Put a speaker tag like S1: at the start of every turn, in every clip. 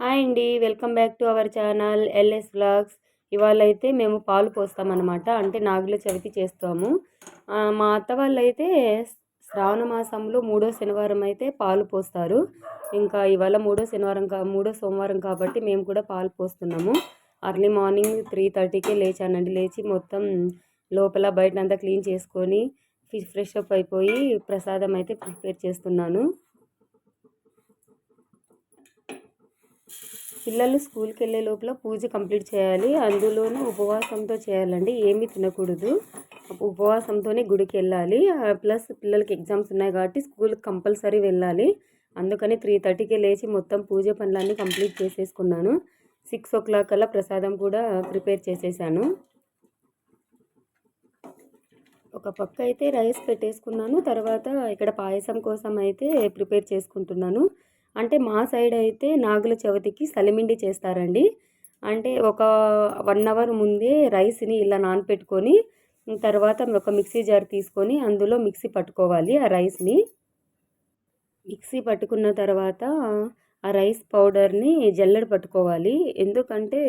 S1: Hi అండి. Welcome back to our channel LS vlogs. ఇవాళ అయితే మేము పాలు పోస్తామన్నమాట. అంటే నాగుల చవితి చేస్తాము. మా అత్త వాళ్ళు అయితే శ్రావణ మాసంలో మూడో శనివారం అయితే పాలు పోస్తారు. ఇంకా ఇవాళ మూడో శనివారం కా మూడో సోమవారం కాబట్టి మేము కూడా పాలు పోస్తున్నాము. అర్లీ మార్నింగ్ త్రీ థర్టీకే లేచానండి. లేచి మొత్తం లోపల బయట అంతా క్లీన్ చేసుకొని ఫ్రెష్ అప్ అయిపోయి ప్రసాదం అయితే ప్రిపేర్ చేస్తున్నాను. పిల్లలు స్కూల్కి వెళ్ళే లోపల పూజ కంప్లీట్ చేయాలి. అందులోనూ ఉపవాసంతో చేయాలండి. ఏమీ తినకూడదు. ఉపవాసంతోనే గుడికి వెళ్ళాలి ప్లస్ పిల్లలకి ఎగ్జామ్స్ ఉన్నాయి కాబట్టి స్కూల్కి కంపల్సరీ వెళ్ళాలి. అందుకని త్రీ థర్టీకే లేచి మొత్తం పూజ పనులన్నీ కంప్లీట్ చేసేసుకున్నాను. సిక్స్ ఓ క్లాక్ అలా ప్రసాదం కూడా ప్రిపేర్ చేసేసాను. ఒక పక్క అయితే రైస్ పెట్టేసుకున్నాను. తర్వాత ఇక్కడ పాయసం కోసం అయితే ప్రిపేర్ చేసుకుంటున్నాను. అంటే మా సైడ్ అయితే నాగుల చవితికి సలిమిండి చేస్తారండి. అంటే ఒక వన్ అవర్ ముందే రైస్ని ఇలా నానపెట్టుకొని తర్వాత ఒక మిక్సీ జార్ తీసుకొని అందులో మిక్సీ పట్టుకోవాలి ఆ రైస్ని. మిక్సీ పట్టుకున్న తర్వాత ఆ రైస్ పౌడర్ని జల్లెడ పట్టుకోవాలి. ఎందుకంటే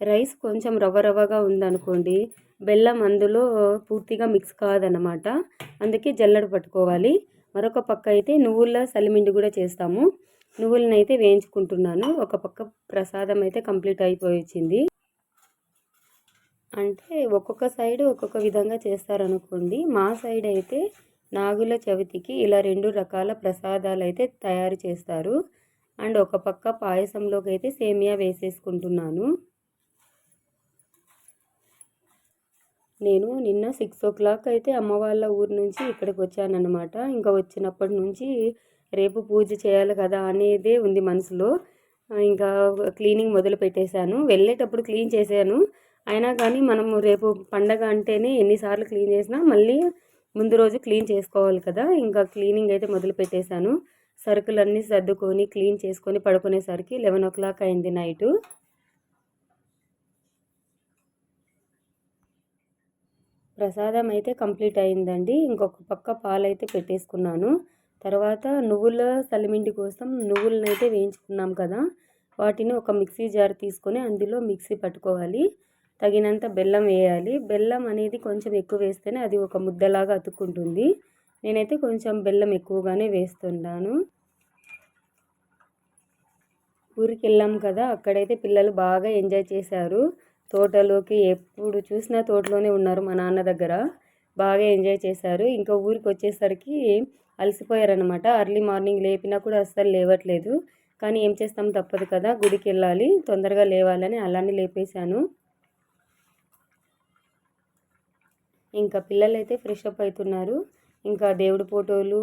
S1: రైస్ కొంచెం రవ్వ రవ్వగా ఉందనుకోండి బెల్లం అందులో పూర్తిగా మిక్స్ కాదనమాట అందుకే జల్లెడ పట్టుకోవాలి. మరొక పక్క అయితే నువ్వుల సలిమిండి కూడా చేస్తాము. నువ్వులను అయితే వేయించుకుంటున్నాను. ఒక పక్క ప్రసాదం అయితే కంప్లీట్ అయిపోయింది వచ్చింది అంటే ఒక్కొక్క సైడ్ ఒక్కొక్క విధంగా చేస్తారనుకోండి. మా సైడ్ అయితే నాగుల చవితికి ఇలా రెండు రకాల ప్రసాదాలు అయితే తయారు చేస్తారు. అండ్ ఒక పక్క పాయసంలోకి అయితే సేమియా వేసేసుకుంటున్నాను. నేను నిన్న సిక్స్ ఓ క్లాక్ అయితే అమ్మ వాళ్ళ ఊరు నుంచి ఇక్కడికి వచ్చానన్నమాట ఇంకా వచ్చినప్పటి నుంచి రేపు పూజ చేయాలి కదా అనేదే ఉంది మనసులో. ఇంకా క్లీనింగ్ మొదలు పెట్టేశాను. వెళ్ళేటప్పుడు క్లీన్ చేశాను. అయినా కానీ మనము రేపు పండగ అంటేనే ఎన్నిసార్లు క్లీన్ చేసినా మళ్ళీ ముందు రోజు క్లీన్ చేసుకోవాలి కదా. ఇంకా క్లీనింగ్ అయితే మొదలు పెట్టేశాను. సరుకులన్నీ సర్దుకొని క్లీన్ చేసుకొని పడుకునేసరికి లెవెన్ ఓ క్లాక్ అయింది నైటు. ప్రసాదం అయితే కంప్లీట్ అయిందండి. ఇంకొక పక్క పాలు అయితే పెట్టేసుకున్నాను. తర్వాత నువ్వుల సలిమిండి కోసం నువ్వులను అయితే వేయించుకున్నాం కదా వాటిని ఒక మిక్సీ జార్ తీసుకొని అందులో మిక్సీ పట్టుకోవాలి. తగినంత బెల్లం వేయాలి. బెల్లం అనేది కొంచెం ఎక్కువ వేస్తేనే అది ఒక ముద్దలాగా అతుక్కుంటుంది. నేనైతే కొంచెం బెల్లం ఎక్కువగానే వేస్తున్నాను. ఊరికి వెళ్ళాం కదా అక్కడైతే పిల్లలు బాగా ఎంజాయ్ చేశారు. తోటలోకి ఎప్పుడు చూసినా తోటలోనే ఉన్నారు మా నాన్న దగ్గర. బాగా ఎంజాయ్ చేశారు. ఇంకా ఊరికి వచ్చేసరికి అలసిపోయారనమాట అర్లీ మార్నింగ్ లేపినా కూడా అస్సలు లేవట్లేదు. కానీ ఏం చేస్తాం తప్పదు కదా గుడికి వెళ్ళాలి తొందరగా లేవాలని అలానే లేపేశాను. ఇంకా పిల్లలు అయితే ఫ్రెష్ అప్ అవుతున్నారు ఇంకా దేవుడి ఫోటోలు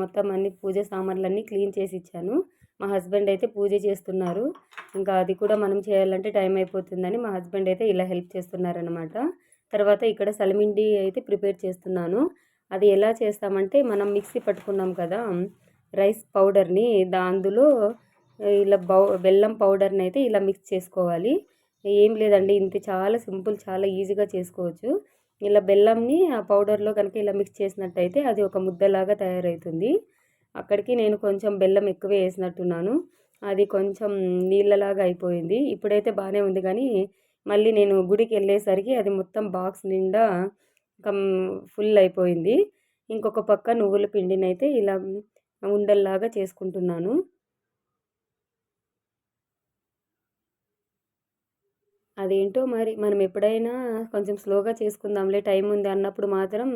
S1: మొత్తం అన్ని పూజ సామాన్లన్నీ క్లీన్ చేసి ఇచ్చాను. మా హస్బెండ్ అయితే పూజ చేస్తున్నారు. ఇంకా అది కూడా మనం చేయాలంటే టైం అయిపోతుందని మా హస్బెండ్ అయితే ఇలా హెల్ప్ చేస్తున్నారనమాట తర్వాత ఇక్కడ సలిమిండి అయితే ప్రిపేర్ చేస్తున్నాను. అది ఎలా చేస్తామంటే మనం మిక్సీ పట్టుకున్నాం కదా రైస్ పౌడర్ని అందులో ఇలా బౌ బెల్లం పౌడర్ని అయితే ఇలా మిక్స్ చేసుకోవాలి. ఏం లేదండి ఇంత చాలా సింపుల్ చాలా ఈజీగా చేసుకోవచ్చు. ఇలా బెల్లంని ఆ పౌడర్లో కనుక ఇలా మిక్స్ చేసినట్టయితే అది ఒక ముద్దలాగా తయారవుతుంది. అక్కడికి నేను కొంచెం బెల్లం ఎక్కువ వేసినట్టున్నాను. అది కొంచెం నీళ్ళలాగా అయిపోయింది. ఇప్పుడైతే బాగానే ఉంది కానీ మళ్ళీ నేను గుడికి వెళ్ళేసరికి అది మొత్తం బాక్స్ నిండా కమ్ ఫుల్ అయిపోయింది. ఇంకొక పక్క నువ్వుల పిండిని అయితే ఇలా ఉండల్లాగా చేసుకుంటున్నాను. అదేంటో మరి మనం ఎప్పుడైనా కొంచెం స్లోగా చేసుకుందాంలే టైం ఉంది అన్నప్పుడు మాత్రం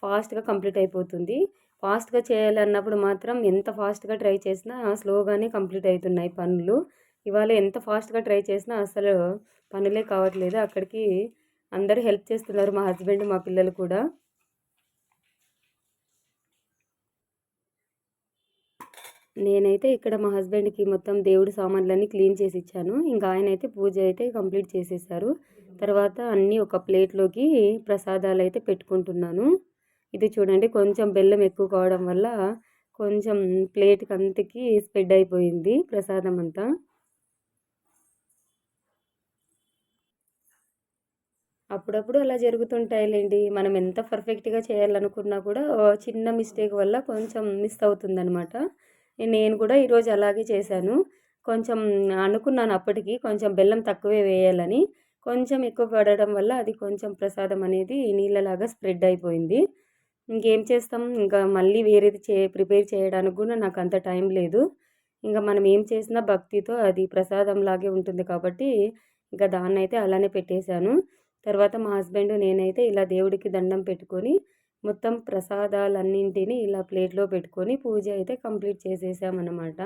S1: ఫాస్ట్గా కంప్లీట్ అయిపోతుంది. ఫాస్ట్గా చేయాలన్నప్పుడు మాత్రం ఎంత ఫాస్ట్గా ట్రై చేసినా స్లోగానే కంప్లీట్ అవుతున్నాయి పనులు. ఇవాళ ఎంత ఫాస్ట్గా ట్రై చేసినా అసలు పనులే కావట్లేదు. అక్కడికి అందరూ హెల్ప్ చేస్తున్నారు మా హస్బెండ్ మా పిల్లలు కూడా. నేనైతే ఇక్కడ మా హస్బెండ్కి మొత్తం దేవుడి సామాన్లన్నీ క్లీన్ చేసి ఇచ్చాను ఇంకా ఆయన అయితే పూజ అయితే కంప్లీట్ చేసేసారు. తర్వాత అన్నీ ఒక ప్లేట్లోకి ప్రసాదాలు అయితే పెట్టుకుంటున్నాను. ఇది చూడండి కొంచెం బెల్లం ఎక్కువ కావడం వల్ల కొంచెం ప్లేట్కి అంతకి స్ప్రెడ్ అయిపోయింది ప్రసాదం అంతా. అప్పుడప్పుడు అలా జరుగుతుంటాయిలేండి. మనం ఎంత పర్ఫెక్ట్గా చేయాలనుకున్నా కూడా చిన్న మిస్టేక్ వల్ల కొంచెం మిస్ అవుతుందనమాట. నేను కూడా ఈరోజు అలాగే చేశాను. కొంచెం అనుకున్నాను అప్పటికి కొంచెం బెల్లం తక్కువే వేయాలని. కొంచెం ఎక్కువ పడడం వల్ల అది కొంచెం ప్రసాదం అనేది నీళ్ళలాగా స్ప్రెడ్ అయిపోయింది. ఇంకేం చేస్తాం? ఇంకా మళ్ళీ వేరేది చే ప్రిపేర్ చేయడానికి కూడా నాకు అంత టైం లేదు. ఇంకా మనం ఏం చేసినా భక్తితో అది ప్రసాదం లాగే ఉంటుంది కాబట్టి ఇంకా దాన్నైతే అలానే పెట్టేశాను. తర్వాత మా హస్బెండ్ నేనైతే ఇలా దేవుడికి దండం పెట్టుకొని మొత్తం ప్రసాదాలన్నింటినీ ఇలా ప్లేట్లో పెట్టుకొని పూజ అయితే కంప్లీట్ చేసేసామన్నమాట.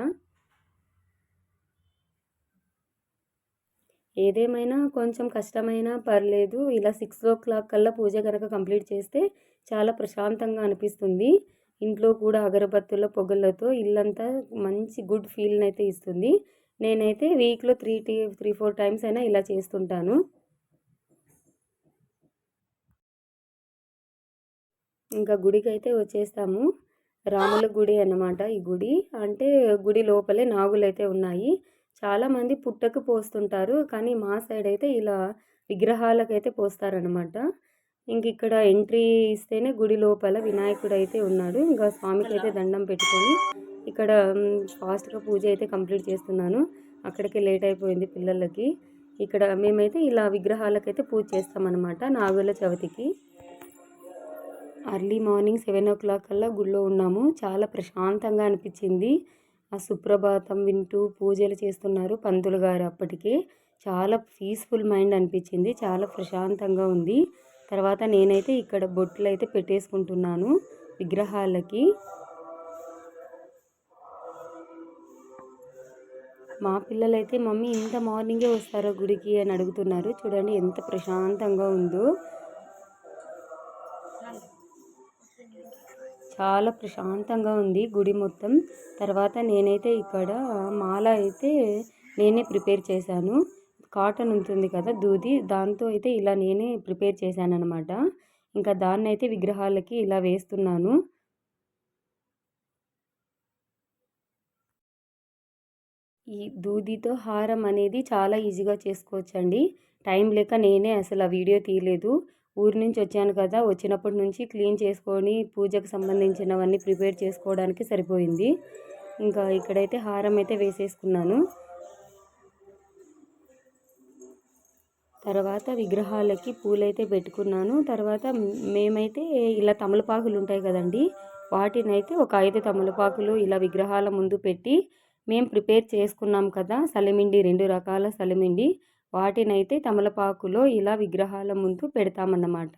S1: ఏదేమైనా కొంచెం కష్టమైనా పర్లేదు ఇలా సిక్స్ ఓ క్లాక్ కల్లా పూజ కనుక కంప్లీట్ చేస్తే చాలా ప్రశాంతంగా అనిపిస్తుంది. ఇంట్లో కూడా అగరబత్తుల పొగలతో ఇల్లంతా మంచి గుడ్ ఫీల్ని అయితే ఇస్తుంది. నేనైతే వీక్లో త్రీ టీ త్రీ ఫోర్ టైమ్స్ అయినా ఇలా చేస్తుంటాను. ఇంకా గుడికి అయితే వచ్చేస్తాము. రాముల గుడి అన్నమాట ఈ గుడి. అంటే గుడి లోపలే నాగులు అయితే ఉన్నాయి. చాలామంది పుట్టకు పోస్తుంటారు. కానీ మా సైడ్ అయితే ఇలా విగ్రహాలకైతే పోస్తారనమాట ఇంక ఇక్కడ ఎంట్రీ ఇస్తేనే గుడి లోపల వినాయకుడు అయితే ఉన్నాడు. ఇంకా స్వామికి అయితే దండం పెట్టుకొని ఇక్కడ ఫాస్ట్గా పూజ అయితే కంప్లీట్ చేస్తున్నాను. అక్కడికి లేట్ అయిపోయింది పిల్లలకి. ఇక్కడ మేమైతే ఇలా విగ్రహాలకైతే పూజ చేస్తామన్నమాట నాగుల చవితికి. Early morning seven o'clock కల్లా గుళ్ళో ఉన్నాము. చాలా ప్రశాంతంగా అనిపించింది. ఆ సుప్రభాతం వింటూ పూజలు చేస్తున్నారు పంతులు గారు అప్పటికే. చాలా పీస్ఫుల్ మైండ్ అనిపించింది. చాలా ప్రశాంతంగా ఉంది. తర్వాత నేనైతే ఇక్కడ బొట్లు అయితే పెట్టేసుకుంటున్నాను విగ్రహాలకి. మా పిల్లలైతే మమ్మీ ఇంత మార్నింగే వస్తారో గుడికి? అని అడుగుతున్నారు. చూడండి ఎంత ప్రశాంతంగా ఉందో. చాలా ప్రశాంతంగా ఉంది గుడి మొత్తం. తర్వాత నేనైతే ఇక్కడ మాల అయితే నేనే ప్రిపేర్ చేశాను. కాటన్ ఉంటుంది కదా దూది దాంతో అయితే ఇలా నేనే ప్రిపేర్ చేశాను అనమాట ఇంకా దాన్ని అయితే విగ్రహాలకి ఇలా వేస్తున్నాను. ఈ దూదితో హారం అనేది చాలా ఈజీగా చేసుకోవచ్చండి. టైం లేక నేనే అసలు ఆ వీడియో తీయలేదు. ఊరి నుంచి వచ్చాను కదా వచ్చినప్పటి నుంచి క్లీన్ చేసుకొని పూజకు సంబంధించినవన్నీ ప్రిపేర్ చేసుకోవడానికి సరిపోయింది. ఇంకా ఇక్కడైతే హారం అయితే వేసేసుకున్నాను. తర్వాత విగ్రహాలకి పూలైతే పెట్టుకున్నాను. తర్వాత మేమైతే ఇలా తమలపాకులు ఉంటాయి కదండి వాటిని అయితే ఒక ఐదు తమలపాకులు ఇలా విగ్రహాల ముందు పెట్టి మేము ప్రిపేర్ చేసుకున్నాం కదా సలిమిండి రెండు రకాల సలిమిండి. వాటినైతే తమలపాకులో ఇలా విగ్రహాల ముందు పెడతామన్నమాట.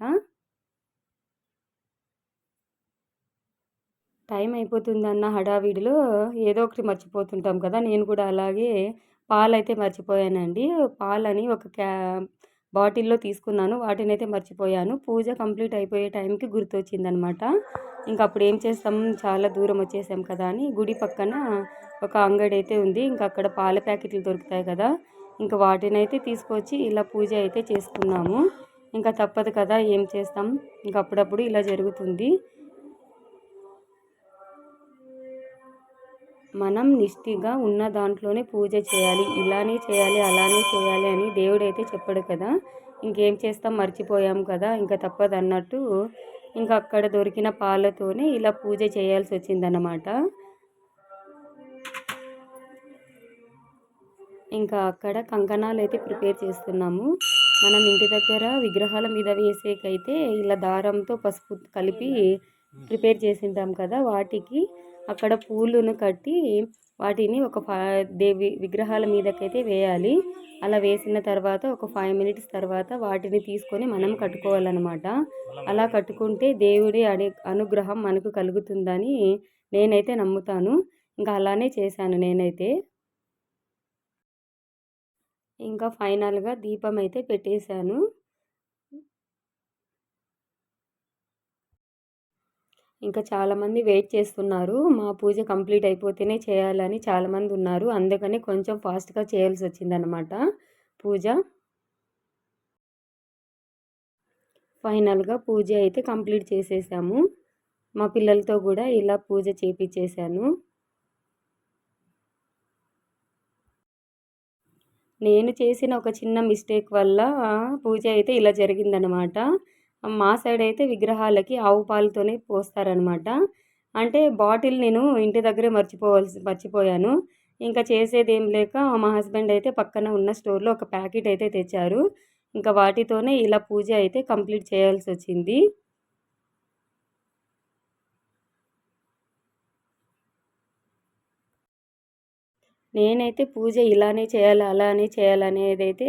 S1: టైం అయిపోతుందన్న హడావిడిలో ఏదో ఒకటి మర్చిపోతుంటాం కదా నేను కూడా అలాగే పాలైతే మర్చిపోయానండి. పాలని ఒక క్యా బాటిల్లో తీసుకున్నాను వాటిని అయితే మర్చిపోయాను. పూజ కంప్లీట్ అయిపోయే టైంకి గుర్తొచ్చిందనమాట ఇంకా అప్పుడు ఏం చేస్తాం చాలా దూరం వచ్చేసాం కదా అని గుడి పక్కన ఒక అంగడి అయితే ఉంది. ఇంకా అక్కడ పాల ప్యాకెట్లు దొరుకుతాయి కదా ఇంకా వాటినైతే తీసుకొచ్చి ఇలా పూజ అయితే చేసుకున్నాము ఇంకా తప్పదు కదా ఏం చేస్తాం? ఇంకా అప్పుడప్పుడు ఇలా జరుగుతుంది. మనం నిష్ఠిగా ఉన్న దాంట్లోనే పూజ చేయాలి. ఇలానే చేయాలి అలానే చేయాలి అని దేవుడు అయితే చెప్పాడు కదా. ఇంకేం చేస్తాం? మర్చిపోయాం కదా. ఇంకా తప్పదు అన్నట్టు ఇంకా అక్కడ దొరికిన పాలతోనే ఇలా పూజ చేయాల్సి వచ్చిందన్నమాట. ఇంకా అక్కడ కంకణాలు అయితే ప్రిపేర్ చేస్తున్నాము. మనం ఇంటి దగ్గర విగ్రహాల మీద వేసేకైతే ఇలా దారంతో పసుపు కలిపి ప్రిపేర్ చేసింటాం కదా వాటికి. అక్కడ పూలను కట్టి వాటిని ఒక దేవి విగ్రహాల మీదకైతే వేయాలి. అలా వేసిన తర్వాత ఒక ఫైవ్ మినిట్స్ తర్వాత వాటిని తీసుకొని మనం కట్టుకోవాలన్నమాట. అలా కట్టుకుంటే దేవుడి అడి అనుగ్రహం మనకు కలుగుతుందని నేనైతే నమ్ముతాను. ఇంకా అలానే చేశాను నేనైతే. ఇంకా ఫైనల్గా దీపం అయితే పెట్టేశాను. ఇంకా చాలామంది వెయిట్ చేస్తున్నారు. మా పూజ కంప్లీట్ అయిపోతేనే చేయాలని చాలామంది ఉన్నారు. అందుకని కొంచెం ఫాస్ట్గా చేయాల్సి వచ్చిందనమాట పూజ. ఫైనల్గా పూజ అయితే కంప్లీట్ చేసేసాము. మా పిల్లలతో కూడా ఇలా పూజ చేపించేశాను నేను చేసిన ఒక చిన్న మిస్టేక్ వల్ల పూజ అయితే ఇలా జరిగిందనమాట. మా సైడ్ అయితే విగ్రహాలకి ఆవు పాలతోనే పోస్తారనమాట. అంటే బాటిల్ నేను ఇంటి దగ్గరే మర్చిపోవాల్సి మర్చిపోయాను. ఇంకా చేసేది ఏం లేక మా హస్బెండ్ అయితే పక్కన ఉన్న స్టోర్లో ఒక ప్యాకెట్ అయితే తెచ్చారు. ఇంకా వాటితోనే ఇలా పూజ అయితే కంప్లీట్ చేయాల్సి వచ్చింది. నేనైతే పూజ ఇలానే చేయాలి అలానే చేయాలనేదైతే అయితే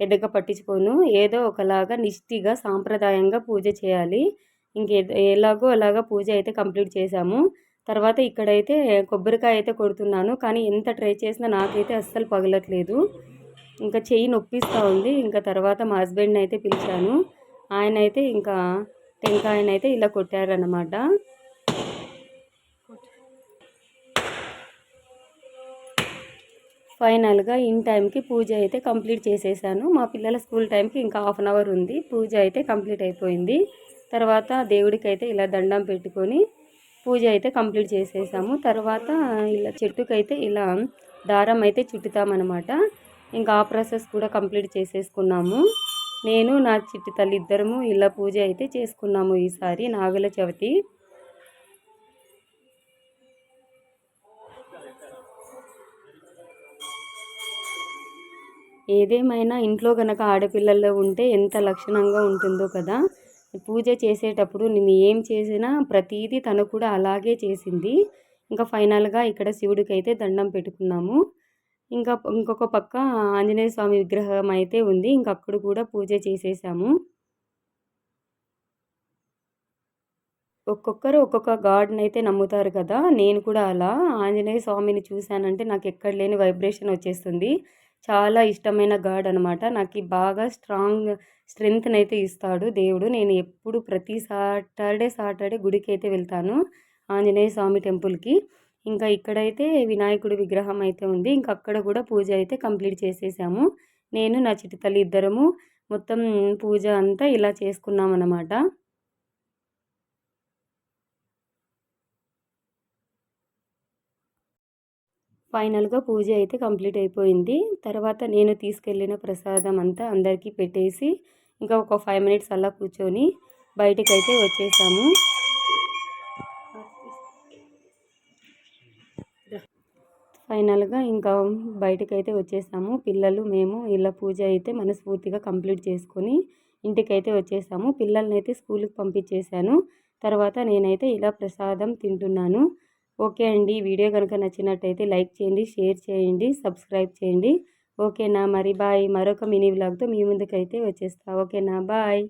S1: పెద్దగా పట్టించుకోను. ఏదో ఒకలాగా నిష్టిగా సాంప్రదాయంగా పూజ చేయాలి. ఇంకే ఎలాగో అలాగా పూజ అయితే కంప్లీట్ చేశాము. తర్వాత ఇక్కడైతే కొబ్బరికాయ అయితే కొడుతున్నాను. కానీ ఎంత ట్రై చేసినా నాకైతే అస్సలు పగలట్లేదు. ఇంకా చెయ్యి నొప్పిస్తూ ఉంది. ఇంకా తర్వాత మా హస్బెండ్ని అయితే పిలిచాను. ఆయన అయితే ఇంకా టెంకాయనైతే ఇలా కొట్టారనమాట ఫైనల్గా ఇన్ టైంకి పూజ అయితే కంప్లీట్ చేసేసాను. మా పిల్లల స్కూల్ టైంకి ఇంకా హాఫ్ అన్ అవర్ ఉంది. పూజ అయితే కంప్లీట్ అయిపోయింది. తర్వాత దేవుడికి అయితే ఇలా దండం పెట్టుకొని పూజ అయితే కంప్లీట్ చేసేసాము. తర్వాత ఇలా చెట్టుకైతే ఇలా దారం అయితే చుట్టుతామన్నమాట. ఇంకా ఆ ప్రాసెస్ కూడా కంప్లీట్ చేసేసుకున్నాము. నేను నా చిట్టి తల్లి ఇద్దరము ఇలా పూజ అయితే చేసుకున్నాము ఈసారి నాగుల చవితి. ఏదేమైనా ఇంట్లో కనుక ఆడపిల్లల్లో ఉంటే ఎంత లక్షణంగా ఉంటుందో కదా. పూజ చేసేటప్పుడు నేను ఏం చేసినా ప్రతీదీ తను కూడా అలాగే చేసింది. ఇంకా ఫైనల్గా ఇక్కడ శివుడికి అయితే దండం పెట్టుకున్నాము. ఇంకా ఇంకొక పక్క ఆంజనేయ స్వామి విగ్రహం అయితే ఉంది. ఇంకా అక్కడ కూడా పూజ చేసేసాము. ఒక్కొక్కరు ఒక్కొక్క గాడ్ని అయితే నమ్ముతారు కదా. నేను కూడా అలా ఆంజనేయ స్వామిని చూశానంటే నాకు ఎక్కడ లేని వైబ్రేషన్ వచ్చేస్తుంది. చాలా ఇష్టమైన గాడ్ అనమాట నాకు బాగా స్ట్రాంగ్ స్ట్రెంగ్త్ని అయితే ఇస్తాడు దేవుడు. నేను ఎప్పుడు ప్రతి సాటర్డే సాటర్డే గుడికి అయితే వెళ్తాను ఆంజనేయ స్వామి టెంపుల్కి. ఇంకా ఇక్కడైతే వినాయకుడి విగ్రహం అయితే ఉంది. ఇంకా అక్కడ కూడా పూజ అయితే కంప్లీట్ చేసేసాము. నేను నా చిట్టి తల్లి ఇద్దరము మొత్తం పూజ అంతా ఇలా చేసుకున్నాం ఫైనల్గా పూజ అయితే కంప్లీట్ అయిపోయింది. తర్వాత నేను తీసుకెళ్ళిన ప్రసాదం అంతా అందరికీ పెట్టేసి ఇంకా ఒక ఫైవ్ మినిట్స్ అలా కూర్చొని బయటకైతే వచ్చేసాము. ఫైనల్గా ఇంకా బయటకైతే వచ్చేసాము. పిల్లలు మేము ఇలా పూజ అయితే మనస్ఫూర్తిగా కంప్లీట్ చేసుకొని ఇంటికైతే వచ్చేసాము. పిల్లల్ని అయితే స్కూల్కి పంపించేశాను. తర్వాత నేనైతే ఇలా ప్రసాదం తింటున్నాను. ఓకే అండి. వీడియో కనుక నచ్చినట్టయితే లైక్ చేయండి షేర్ చేయండి సబ్స్క్రైబ్ చేయండి. ఓకేనా మరి. బాయ్. మరొక మినీ వ్లాగ్తో మీ ముందుకైతే వచ్చేస్తా. ఓకేనా. బాయ్.